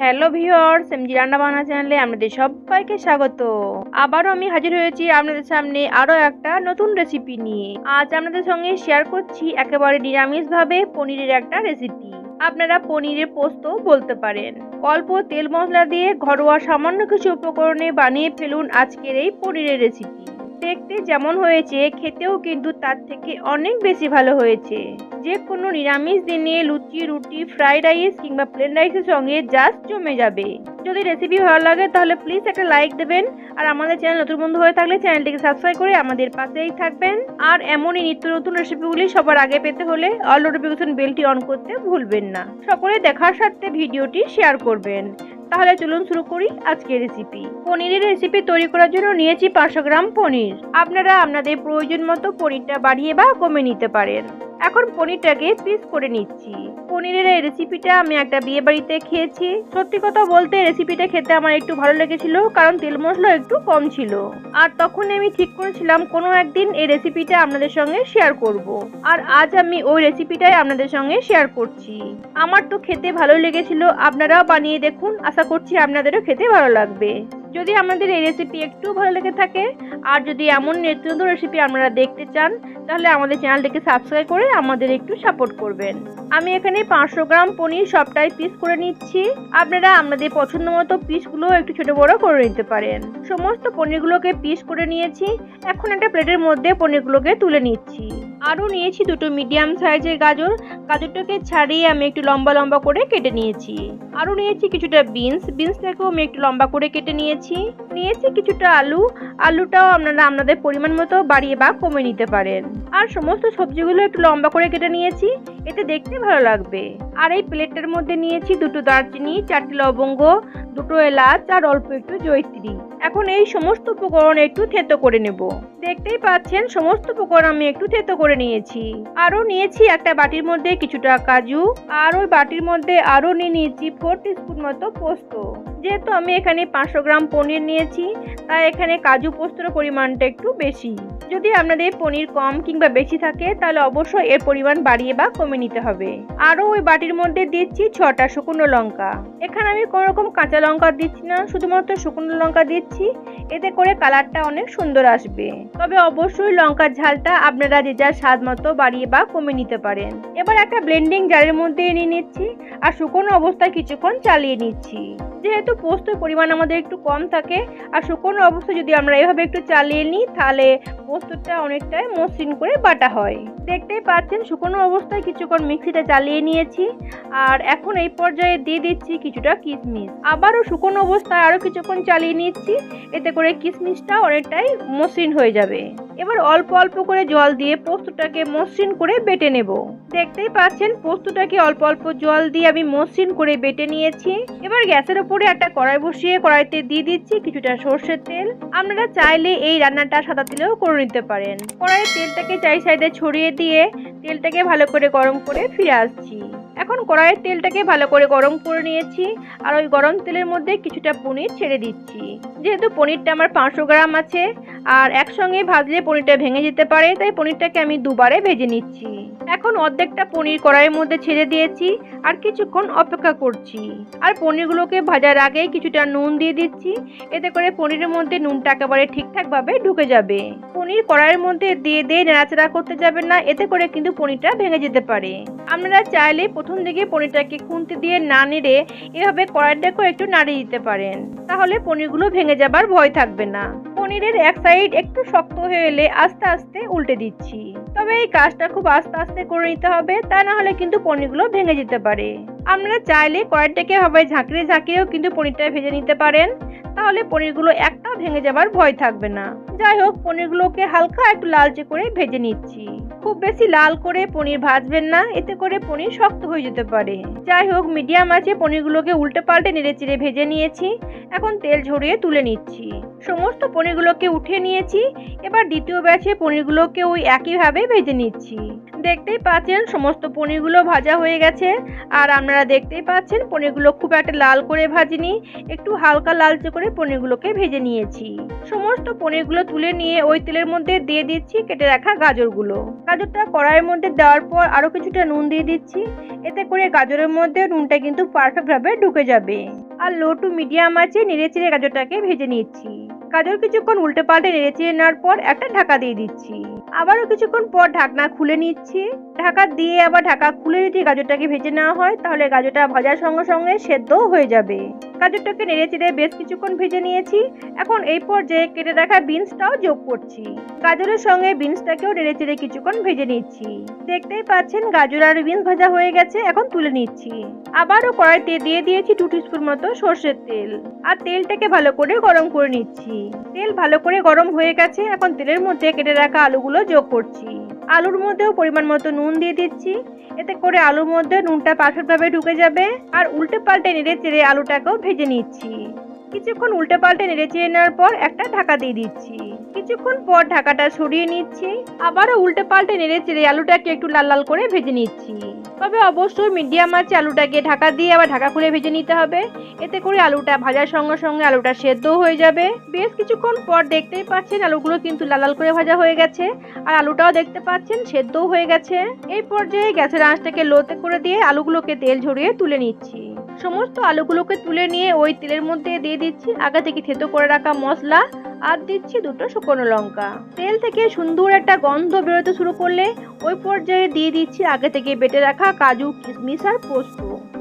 Hello viewers MG রান্না বান্না চ্যানেলে আপনাদের সবাইকে স্বাগত। আবারও আমি হাজির হয়েছি আপনাদের সামনে আরও একটা নতুন রেসিপি নিয়ে। আজ আপনাদের সঙ্গে শেয়ার করছি একেবারে নিরামিষভাবে পনিরের একটা রেসিপি আপনারা পনিরের পোস্ত বলতে পারেন। অল্প তেল মশলা দিয়ে ঘরোয়া সামান্য কিছু উপকরণে বানিয়ে ফেলুন আজকের এই পনিরের রেসিপি দেখতে যেমন হয়েছে, খেতেও কিন্তু তার থেকে অনেক বেশি ভালো হয়েছে। যে কোনো নিরামিষ দিনে লুচি, রুটি, ফ্রাইড রাইস কিংবা প্লেন রাইসের সঙ্গে জাস্ট জমে যাবে। যদি রেসিপি ভালো লাগে তাহলে প্লিজ একটা লাইক দেবেন। আর আমাদের চ্যানেল নতুন বন্ধু হয়ে থাকলে চ্যানেলটিকে সাবস্ক্রাইব করে আমাদের পাশেই থাকবেন। আর এমনই নিত্য নতুন রেসিপিগুলি সবার আগে পেতে হলে অল নোটিফিকেশন বেলটি অন করতে ভুলবেন না। সকলে দেখার সাথে ভিডিওটি শেয়ার করবেন। তাহলে চলুন শুরু করি আজকের রেসিপি পনিরের রেসিপি তৈরি করার জন্য নিয়েছি পাঁচশো গ্রাম পনির। আপনারা আপনাদের প্রয়োজন মতো পনিরটা বাড়িয়ে বা কমে নিতে পারেন। এখন পনিরটাকে পিস করে নিচ্ছি। পনিরের এই রেসিপিটা আমি একটা বিয়ে বাড়িতে খেয়েছি। সত্যি কথা বলতে রেসিপিটা খেতে আমার একটু ভালো লেগেছিল, কারণ তেল মশলা একটু কম ছিল। আর তখন আমি ঠিক করেছিলাম, কোনো একদিন এই রেসিপিটা আপনাদের সঙ্গে শেয়ার করব। আর আজ আমি ওই রেসিপিটাই আপনাদের সঙ্গে শেয়ার করছি। আমার তো খেতে ভালো লেগেছিল, আপনারাও বানিয়ে দেখুন। আশা করছি আপনাদেরও খেতে ভালো লাগবে। যদি আমাদের এই রেসিপি একটু ভালো লেগে থাকে, আর যদি এমন নতুন রেসিপি আপনারা দেখতে চান, তাহলে আমাদের চ্যানেলটিকে সাবস্ক্রাইব করে আমাদের একটু সাপোর্ট করবেন। আমি এখানে পাঁচশো গ্রাম পনির সবটাই পিস করে নিচ্ছি। আপনারা আপনাদের পছন্দ মতো পিসগুলো একটু ছোট বড় করে নিতে পারেন। সমস্ত পনিরগুলোকে পিস করে নিয়েছি। এখন একটা প্লেটের মধ্যে পনিরগুলোকে তুলে নিচ্ছি। আরও নিয়েছি দুটো মিডিয়াম সাইজের গাজর। গাজরটাকে ছাড়িয়ে আমি একটু লম্বা লম্বা করে কেটে নিয়েছি। আরও নিয়েছি কিছুটা বিনস। বিনসটাকেও আমি একটু লম্বা করে কেটে নিয়েছি। নিয়েছি কিছুটা আলু। আলুটাও আপনারা আপনাদের পরিমাণ মতো বাড়িয়ে বা কমে নিতে পারেন। আর সমস্ত সবজিগুলো একটু লম্বা করে কেটে নিয়েছি। এতে দেখতে ভালো লাগবে। আর এই প্লেটটার মধ্যে নিয়েছি দুটো দারচিনি, চারটি লবঙ্গ, দুটো এলাচ আর অল্প একটু জয়ত্রী। এখন এই সমস্ত উপকরণ একটু থেতো করে নেব। দেখতেই পাচ্ছেন, সমস্ত উপকরণ আমি একটু থেতো করে নিয়েছি। আরও নিয়েছি একটা বাটির মধ্যে কিছুটা কাজু, আর ওই বাটির মধ্যে আরও নিয়ে নিয়েছি ফোর টিস্পুন মতো পোস্ত। যেহেতু আমি এখানে পাঁচশো গ্রাম পনির নিয়েছি তাই এখানে কাজু পোস্তর পরিমাণটা একটু বেশি। যদি আপনাদের পনির কম কিংবা বেশি থাকে, তাহলে অবশ্যই এর পরিমাণ বাড়িয়ে বা কমে নিতে হবে। আরও ওই বাটির মধ্যে দিচ্ছি ছটা শুকনো লঙ্কা। এখানে আমি কোনো রকম কাঁচা লঙ্কা দিচ্ছি না, শুধুমাত্র শুকনো লঙ্কা দিচ্ছি। এতে করে কালারটা অনেক সুন্দর আসবে। তবে অবশ্যই লঙ্কার ঝালটা আপনারা যে যার স্বাদ মতো বাড়িয়ে বা কমে নিতে পারেন। এবার একটা ব্লেন্ডিং জারের মধ্যে নিয়ে নিচ্ছি আর শুকনো অবস্থায় কিছুক্ষণ চালিয়ে নিচ্ছি। যেহেতু পোস্তর পরিমাণ আমাদের একটু কম থাকে, আর শুকনো অবস্থায় যদি আমরা এভাবে একটু চালিয়ে নিই, তাহলে পোস্তটা অনেকটাই মসৃণ করে বাটা হয়। দেখতেই পাচ্ছেন, শুকনো অবস্থায় কিছুক্ষণ মিক্সিটা চালিয়ে নিয়েছি। আর এখন এই পর্যায়ে দিয়ে দিচ্ছি কিছুটা কিশমিশ। আবারও শুকনো অবস্থায় আরও কিছুক্ষণ চালিয়ে নিচ্ছি। এতে করে কিশমিশটা অনেকটাই মসৃণ হয়ে যাবে। এবার অল্প অল্প করে জল দিয়ে পোস্তটাকে মসৃণ করে বেটে নেব। দেখতেই পাচ্ছেন, পোস্তটাকে অল্প অল্প জল দিয়ে আমি মসৃণ করে বেটে নিয়েছি। এবার গ্যাসের উপরে একটা কড়াই বসিয়ে কড়াইতে দিয়ে দিচ্ছি কিছুটা সর্ষের তেল আপনারা চাইলে এই রান্নাটা সাদা তেলেও করে নিতে পারেন। কড়াইয়ের তেলটাকে চাই সাইডে ছড়িয়ে দিয়ে তেলটাকে ভালো করে গরম করে ফিরে আসছি। এখন কড়াইয়ের তেলটাকে ভালো করে গরম করে নিয়েছি আর ওই গরম তেলের মধ্যে কিছুটা পনির ছেড়ে দিচ্ছি। যেহেতু পনিরটা আমার পাঁচশো গ্রাম আছে আর একসঙ্গে ভাজলে পনিরটা ভেঙে যেতে পারে, তাই পনিরটাকে আমি দুবারে ভেজে নিচ্ছি। এখন অর্ধেকটা পনির কড়াইয়ের মধ্যে ছেড়ে দিয়েছি আর কিছুক্ষণ অপেক্ষা করছি। আর পনিরগুলোকে ভাজার আগেই কিছুটা নুন দিয়ে দিচ্ছি, এতে করে পনিরের মধ্যে নুনটা একেবারে ঠিকঠাকভাবে ঢুকে যাবে। পনির কড়াইয়ের মধ্যে দিয়ে দিয়ে নাড়াচাড়া করতে যাবেন না, এতে করে কিন্তু পনিরটা ভেঙে যেতে পারে। আপনারা চাইলে প্রথম দিকে পনিরটাকে খুন্তি দিয়ে না নেড়ে এভাবে কড়াইটাকেও একটু নাড়িয়ে দিতে পারেন। তাহলে পনিরগুলো ভেঙে যাবার ভয় থাকবে না। পনিরের এক সাইড একটু শক্ত হয়ে এলে আস্তে আস্তে উল্টে দিচ্ছি। তবে এই কাজটা খুব আস্তে আস্তে করে নিতে হবে, তা না হলে কিন্তু পনিরগুলো ভেঙে যেতে পারে। আপনারা চাইলে কড়াইটাকে হবে ঝাঁকিয়ে ঝাঁকিয়েও কিন্তু পনিরটা ভেজে নিতে পারেন। তাহলে পনিরগুলো একটাও ভেঙে যাবার ভয় থাকবে না। যাই হোক, পনিরগুলোকে হালকা একটু লালচে করে ভেজে নিচ্ছি। খুব বেশি লাল করে পনির ভাজবেন না, এতে করে পনির শক্ত হয়ে যেতে পারে। যাই হোক, মিডিয়াম আছে পনিরগুলোকে উল্টে পাল্টে নেড়ে চিড়ে ভেজে নিয়েছি। এখন তেল ঝরিয়ে তুলে নিচ্ছি। সমস্ত পনিরগুলোকে উঠিয়ে নিয়েছি। এবার দ্বিতীয় ব্যাচে পনিরগুলোকে ওই একইভাবে ভেজে নিচ্ছি। দেখতেই পাচ্ছেন, সমস্ত পনিরগুলো ভাজা হয়ে গেছে। আর আপনারা দেখতেই পাচ্ছেন, পনিরগুলো খুব একটা লাল করে ভাজিনি। একটু হালকা লালচে করে পনিরগুলোকে ভেজে নিয়েছি। সমস্ত পনিরগুলো তুলে নিয়ে ওই তেলের মধ্যে দিয়ে দিচ্ছি কেটে রাখা গাজরগুলো। গাজরটা কড়াইয়ের মধ্যে দেওয়ার পর আরও কিছুটা নুন দিয়ে দিচ্ছি। এতে করে গাজরের মধ্যে নুনটা কিন্তু পারফেক্টভাবে ঢুকে যাবে। আর লো টু মিডিয়াম আছে নেড়ে চেড়ে গাজরটাকে ভেজে নিচ্ছি। গাজর কিছুক্ষণ উল্টে পাল্টে নেড়ে চেড়ে নেওয়ার পর একটা ঢাকা দিয়ে দিচ্ছি। আবারও কিছুক্ষণ পর ঢাকনা খুলে নিচ্ছি। ঢাকা দিয়ে আবার ঢাকা খুলে যদি গাজরটাকে ভেজে নেওয়া হয়, তাহলে গাজরটা ভাজার সঙ্গে সঙ্গে সেদ্ধও হয়ে যাবে। গাজরটাকে নেড়ে চেড়ে বেশ কিছুক্ষণ ভেজে নিয়েছি। এখন এই পর্যায়ে কেটে রাখা বিনসটাও যোগ করছি। গাজরের সঙ্গে বিনসটাকেও নেড়ে চেড়ে কিছুক্ষণ ভেজে নিচ্ছি। দেখতেই পাচ্ছেন গাজর আর বিনস ভাজা হয়ে গেছে, এখন তুলে নিচ্ছি। আবারও কড়াইতে দিয়ে দিয়েছি টু টিস্পুন মতো সর্ষের তেল। আর তেলটাকে ভালো করে গরম করে নিচ্ছি। তেল ভালো করে গরম হয়ে গেছে, এখন তেলের মধ্যে কেটে রাখা আলুগুলো যোগ করছি। আলুর মধ্যেও পরিমাণ মতো নুন দিয়ে দিচ্ছি। এতে করে আলুর মধ্যে নুনটা পারফেক্টভাবে ঢুকে যাবে। আর উল্টে পাল্টে নেড়ে চেড়ে আলুটাকেও ভেজে নিচ্ছি। কিছুক্ষণ উল্টে পাল্টে নেড়ে চেড়ে নেওয়ার পর একটা ঢাকা দিয়ে দিচ্ছি। কিছুক্ষণ পর ঢাকাটা সরিয়ে নিচ্ছি। আবারও উল্টে পাল্টে নেড়ে চেড়ে আলুটাকে একটু লাল লাল করে ভেজে নিচ্ছি। তবে অবশ্যই মিডিয়াম আছে আলুটাকে ঢাকা দিয়ে আবার ঢাকা খুলে ভেজে নিতে হবে। এতে করে আলুটা ভাজার সঙ্গে সঙ্গে আলুটা সেদ্ধ হয়ে যাবে। বেশ কিছুক্ষণ পর দেখতেই পাচ্ছেন আলুগুলো কিন্তু লাল লাল করে ভাজা হয়ে গেছে। আর আলুটাও দেখতে পাচ্ছেন সেদ্ধও হয়ে গেছে। এই পর্যায়ে গ্যাসের আঁচটাকে লোতে করে দিয়ে আলুগুলোকে তেল ঝরিয়ে তুলে নিচ্ছি। সমস্ত আলুগুলোকে তুলে নিয়ে ওই তেলের মধ্যে দিয়ে দিচ্ছি, আগে থেকে থেতো করে রাখা মশলা, আর দিচ্ছি দুটো শুকনো লঙ্কা। তেল থেকে সুন্দর একটা গন্ধ বেরোতে শুরু করলে ওই পর্যায়ে দিয়ে দিচ্ছি আগে থেকে বেটে রাখা কাজু, কিশমিশ আর পোস্ত।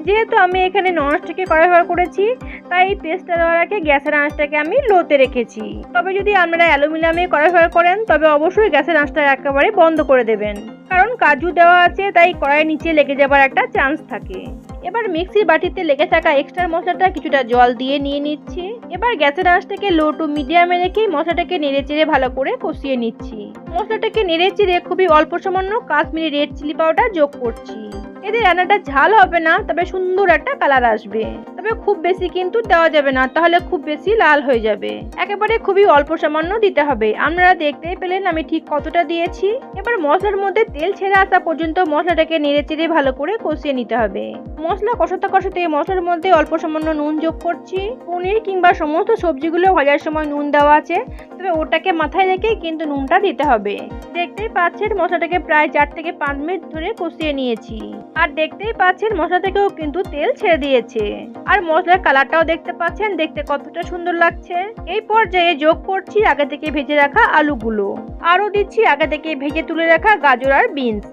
যেহেতু আমি এখানে ননস্টিকে কড়াই করেছি, তাই এই পেস্টটা দেওয়ার আগে গ্যাসের আঁচটাকে আমি লোতে রেখেছি। তবে যদি আপনারা অ্যালুমিনিয়ামে কড়াই করেন, তবে অবশ্যই গ্যাসের আঁচটা একেবারে বন্ধ করে দেবেন। কারণ কাজু দেওয়া আছে, তাই কড়াইয়ের নিচে লেগে যাবার একটা চান্স থাকে। এবার মিক্সির বাটিতে লেগে থাকা এক্সট্রা মশলাটা কিছুটা জল দিয়ে নিয়ে নিচ্ছি। এবার গ্যাসের আঁচটাকে লো টু মিডিয়ামে রেখে মশলাটাকে নেড়ে চেড়ে ভালো করে কষিয়ে নিচ্ছি। মশলাটাকে নেড়ে চেড়ে খুবই অল্প সামান্য কাশ্মীরি রেড চিলি পাউডার যোগ করছি। এতে রান্নাটা ঝাল হবে না, তবে সুন্দর একটা কালার আসবে। তবে খুব বেশি কিন্তু দেওয়া যাবে না, তাহলে খুব বেশি লাল হয়ে যাবে। একেবারে খুবই অল্প সামান্য দিতে হবে। আপনারা দেখতেই পেলেন আমি ঠিক কতটা দিয়েছি। এবার মশলার মধ্যে তেল ছেড়ে আসা পর্যন্ত মশলাটাকে নেড়ে চেড়ে ভালো করে কষিয়ে নিতে হবে। মশলা কষাতে কষাতে মশলার মধ্যে অল্প সামান্য নুন যোগ করছি। পনির কিংবা সমস্ত সবজিগুলো ভাজার সময় নুন দেওয়া আছে। তবে ওটাকে মাথায় রেখে কিন্তু নুনটা দিতে হবে। দেখতেই পাচ্ছেন মশলাটাকে প্রায় চার থেকে পাঁচ মিনিট ধরে কষিয়ে নিয়েছি। আর দেখতেই পাচ্ছেন মশলা থেকেও কিন্তু তেল ছেড়ে দিয়েছে। আর মশলার কালারটাও দেখতে পাচ্ছেন, দেখতে কতটা সুন্দর লাগছে। এই পর্যায়ে যোগ করছি আগে থেকে ভেজে রাখা আলুগুলো। আরও দিচ্ছি আগে থেকে ভেজে তুলে রাখা গাজর আর বিনস।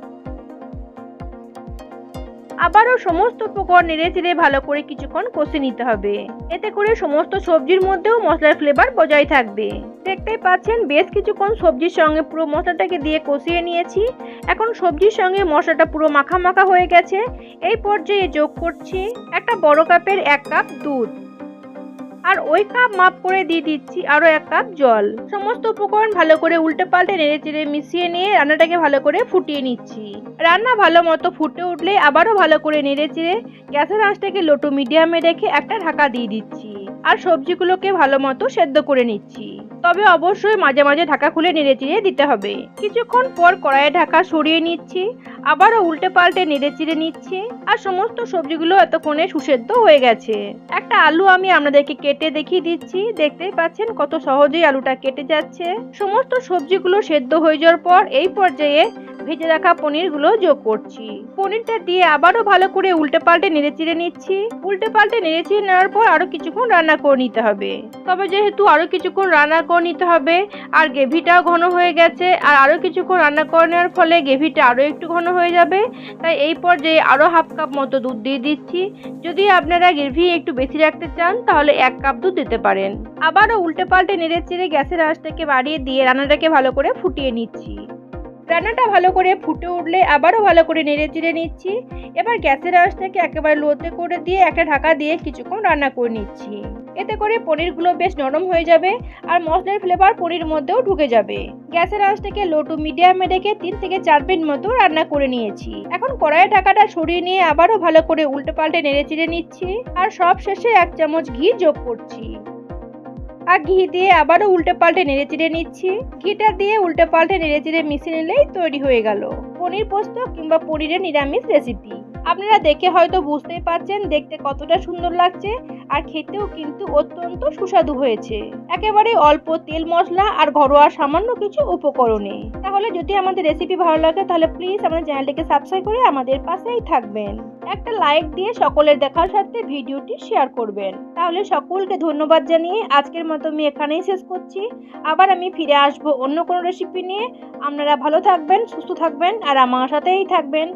আবারও সমস্ত উপকরণ নেড়ে চেড়ে ভালো করে কিছুক্ষণ কষে নিতে হবে। এতে করে সমস্ত সবজির মধ্যেও মশলার ফ্লেভার বজায় থাকবে। দেখতেই পাচ্ছেন, বেশ কিছুক্ষণ সবজির সঙ্গে পুরো মশলাটাকে দিয়ে কষিয়ে নিয়েছি। এখন সবজির সঙ্গে মশলাটা পুরো মাখা মাখা হয়ে গেছে। এই পর্যায়ে যোগ করছি একটা বড় কাপের এক কাপ দুধ। আর ওই কাপ মাপ করে দিয়ে দিচ্ছি আরও এক কাপ জল। সমস্ত উপকরণ ভালো করে উল্টে পাল্টে নেড়ে চেড়ে মিশিয়ে নিয়ে রান্নাটাকে ভালো করে ফুটিয়ে নিচ্ছি। রান্না ভালো মতো ফুটে উঠলে আবারও ভালো করে নেড়ে চেড়ে গ্যাসের আঁচটাকে লোটো মিডিয়ামে রেখে একটা ঢাকা দিয়ে দিচ্ছি। আর সবজিগুলোকে ভালো মতো সেদ্ধ করে নিচ্ছি। তবে অবশ্যই মাঝে মাঝে ঢাকা খুলে নেড়ে চেড়ে দিতে হবে। কিছুক্ষণ পর কড়াইয়ে ঢাকা সরিয়ে নিচ্ছি। আবারও উল্টে পাল্টে নেড়ে চিড়ে নিচ্ছি, আর সমস্ত সবজিগুলো এতক্ষণে সুসেদ্ধ হয়ে গেছে। একটা আলু আমি আপনাদেরকে কেটে দেখিয়ে দিচ্ছি। দেখতেই পাচ্ছেন কত সহজেই আলুটা কেটে যাচ্ছে। সমস্ত সবজিগুলো সেদ্ধ হয়ে যাওয়ার পর এই পর্যায়ে ভেজে রাখা পনিরগুলো যোগ করছি। পনিরটা দিয়ে আবারও ভালো করে উল্টে পাল্টে নেড়ে চিড়ে নিচ্ছি। উল্টে পাল্টে নেড়ে চিড়ে নেওয়ার পর আরও কিছুক্ষণ রান্না করে নিতে হবে। তবে যেহেতু আরও কিছুক্ষণ রান্না করে নিতে হবে, আর গ্রেভিটাও ঘন হয়ে গেছে, আর আরও কিছুক্ষণ রান্না করে নেওয়ার ফলে গ্রেভিটা আরও একটু ঘন হয়ে যাবে। তাই এই পর্যায়ে আরও হাফ কাপ মতো দুধ দিয়ে দিচ্ছি। যদি আপনারা গ্রেভি একটু বেশি রাখতে চান, তাহলে এক কাপ দুধ দিতে পারেন। আবারও উল্টে পাল্টে নেড়ে চেড়ে গ্যাসের আঁশটাকে বাড়িয়ে দিয়ে রান্নাটাকে ভালো করে ফুটিয়ে নিচ্ছি। রান্নাটা ভালো করে ফুটে উঠলে আবারও ভালো করে নেড়ে চিড়ে নিচ্ছি। এবার গ্যাসের আঁচটাকে একেবারে লোতে করে দিয়ে একটা ঢাকা দিয়ে কিছুক্ষণ রান্না করে নিচ্ছি। এতে করে পনিরগুলো বেশ নরম হয়ে যাবে আর মশলার ফ্লেভার পনির মধ্যেও ঢুকে যাবে। গ্যাসের আঁচটাকে লো টু মিডিয়ামে রেখে তিন থেকে চার মিনিট মতো রান্না করে নিয়েছি। এখন কড়াইয়ের ঢাকাটা সরিয়ে নিয়ে আবারও ভালো করে উল্টে পাল্টে নেড়ে চিড়ে নিচ্ছি। আর সব শেষে এক চামচ ঘি যোগ করছি। আর ঘি দিয়ে আবারও উল্টে পাল্টে নেড়ে চিড়ে নিচ্ছি। ঘিটা দিয়ে উল্টে পাল্টে নেড়ে চিড়ে মিশিয়ে নিলেই তৈরি হয়ে গেল। পনির পোস্ত কিংবা পনিরের নিরামিষ রেসিপি আপনারা দেখে হয়তো বুঝতেই পারছেন দেখতে কতটা সুন্দর লাগছে আর খেতেও কিন্তু অত্যন্ত সুস্বাদু হয়েছে। একেবারে অল্প তেল মশলা আর ঘরোয়া সামান্য কিছু উপকরণে। তাহলে যদি আমাদের রেসিপি ভালো লাগে, তাহলে প্লিজ আমাদের চ্যানেলটিকে সাবস্ক্রাইব করে আমাদের পাশেই থাকবেন। একটা লাইক দিয়ে সকলের দেখার সাথে ভিডিওটি শেয়ার করবেন। তাহলে সকলকে ধন্যবাদ জানিয়ে আজকের মতো আমি এখানেই শেষ করছি। আবার আমি ফিরে আসব অন্য কোনো রেসিপি নিয়ে। আপনারা ভালো থাকবেন, সুস্থ থাকবেন আর আমার সাথেই থাকবেন।